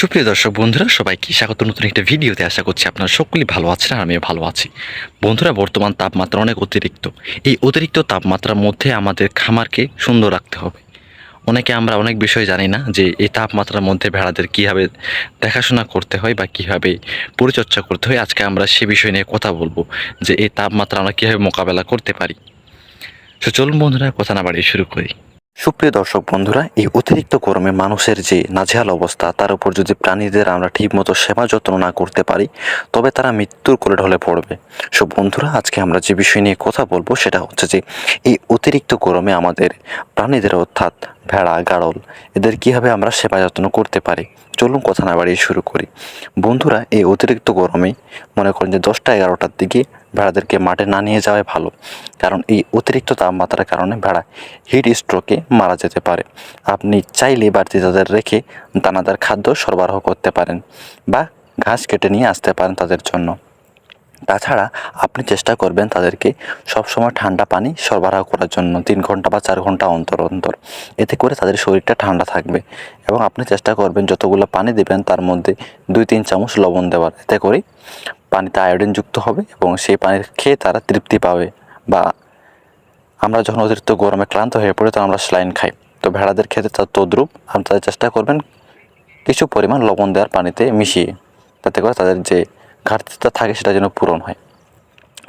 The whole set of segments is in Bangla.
সুপ্রিয় দর্শক বন্ধুরা, সবাইকে স্বাগত। নতুন একটা ভিডিওতে আশা করছি আপনারা সকলেই ভালো আছেন আর আমিও ভালো আছি। বন্ধুরা, বর্তমান তাপমাত্রা অনেক অতিরিক্ত। এই অতিরিক্ত তাপমাত্রার মধ্যে আমাদের খামারকে সুন্দর রাখতে হবে। অনেকে আমরা অনেক বিষয় জানি না যে এই তাপমাত্রার মধ্যে ভেড়াদের কীভাবে দেখাশোনা করতে হয় বা কীভাবে পরিচর্যা করতে হয়। আজকে আমরা সে বিষয় নিয়ে কথা বলব যে এই তাপমাত্রা আমরা কীভাবে মোকাবেলা করতে পারি। তো চলুন বন্ধুরা, কথা না বাড়িয়ে শুরু করি। সুপ্রিয় দর্শক বন্ধুরা, এই অতিরিক্ত গরমে মানুষের যে নাজেহাল অবস্থা, তার উপর যদি প্রাণীদের আমরা ঠিকমতো সেবা যত্ন না করতে পারি, তবে তারা মৃত্যুর কোলে ঢলে পড়বে। সব বন্ধুরা, আজকে আমরা যে বিষয় নিয়ে কথা বলব, সেটা হচ্ছে যে, এই অতিরিক্ত গরমে আমাদের প্রাণীদের অর্থাৎ ভেড়া, গাড়ল, এদের কীভাবে আমরা সেবা যত্ন করতে পারি? চলুন কথা না বাড়িয়ে শুরু করি। বন্ধুরা, এই অতিরিক্ত গরমে মনে করেন যে দশটা এগারোটার দিকে ভেড়াদেরকে মাঠে না নিয়ে যাওয়াই ভালো, কারণ এই অতিরিক্ত তাপমাত্রার কারণে ভেড়া হিট স্ট্রোকে মারা যেতে পারে। আপনি চাইলে বাড়তি তাদের রেখে দানাদার খাদ্য সরবরাহ করতে পারেন বা ঘাস কেটে নিয়ে আসতে পারেন তাদের জন্য। তাছাড়া আপনি চেষ্টা করবেন তাদেরকে সবসময় ঠান্ডা পানি সরবরাহ করার জন্য তিন ঘণ্টা বা চার ঘণ্টা অন্তর অন্তর। এতে করে তাদের শরীরটা ঠান্ডা থাকবে এবং আপনি চেষ্টা করবেন যতগুলো পানি দেবেন তার মধ্যে দুই তিন চামচ লবণ দেওয়ার। এতে করে পানিতে আয়োডিন যুক্ত হবে এবং সেই পানি খেয়ে তারা তৃপ্তি পাবে বা আমরা যখন অতিরিক্ত গরমে ক্লান্ত হয়ে পড়ি তখন আমরা স্লাইন খাই। তো ভেড়াদের ক্ষেত্রে তার তদ্রুপ আপনি তাদের চেষ্টা করবেন কিছু পরিমাণ লবণ দেওয়ার পানিতে মিশিয়ে। তাতে করে তাদের যে ঘাটতিটা থাকে সেটা যেন পূরণ হয়।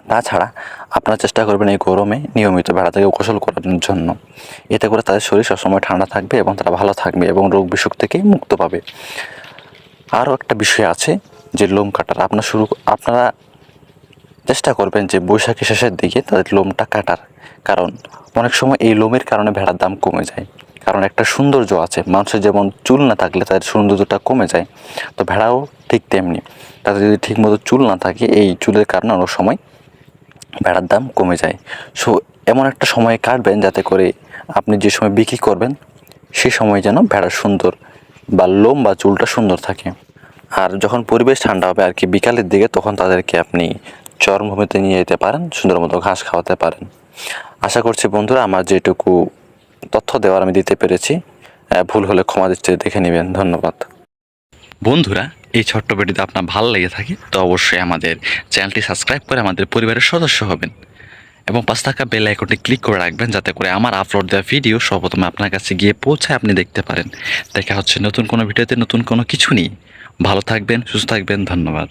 তাছাড়া আপনারা চেষ্টা করবেন এই গরমে নিয়মিত ভেড়াটাকে গোসল করার জন্য। এতে করে তাদের শরীর সবসময় ঠান্ডা থাকবে এবং তারা ভালো থাকবে এবং রোগ বিসুখ থেকে মুক্ত পাবে। আরও একটা বিষয় আছে যে লোম কাটার। আপনার শুরু, আপনারা চেষ্টা করবেন যে বৈশাখী শেষের দিকে তাদের লোমটা কাটার। কারণ অনেক সময় এই লোমের কারণে ভেড়ার দাম কমে যায়। কারণ একটা সৌন্দর্য আছে। মানুষের যেমন চুল না থাকলে তাদের সৌন্দর্যটা কমে যায়। তো ভেড়াও ঠিক তেমনি। তাদের যদি ঠিকমতো চুল না থাকে, এই চুলের কারণে অনেক সময় ভেড়ার দাম কমে যায়। সো, এমন একটা সময় কাটবেন যাতে করে আপনি যে সময় বিক্রি করবেন, সে সময় যেন ভেড়ার সুন্দর বা লোম বা চুলটা সুন্দর থাকে। আর যখন পরিবেশ ঠান্ডা হবে আর কি বিকালের দিকে, তখন তাদেরকে আপনি চরমভূমিতে নিয়ে যেতে পারেন, সুন্দর মতো ঘাস খাওয়াতে পারেন। আশা করছি বন্ধুরা, আমার যেটুকু তথ্য দেওয়ার আমি দিতে পেরেছি। ভুল হলে ক্ষমা দৃষ্টিতে দেখে নেবেন। ধন্যবাদ। বন্ধুরা, এই ছোট্ট ভিডিওতে আপনার ভালো লেগে থাকে, তো অবশ্যই আমাদের চ্যানেলটি সাবস্ক্রাইব করে আমাদের পরিবারের সদস্য হবেন। এবং পাঁচ টাকা বেল আইকনটি ক্লিক করে রাখবেন, যাতে করে আমার আপলোড দেওয়া ভিডিও সর্বপ্রথমে আপনার কাছে গিয়ে পৌঁছায় আপনি দেখতে পারেন। দেখা হচ্ছে নতুন কোনো ভিডিওতে, নতুন কোনো কিছু নেই ভালো থাকবেন, সুস্থ থাকবেন, ধন্যবাদ।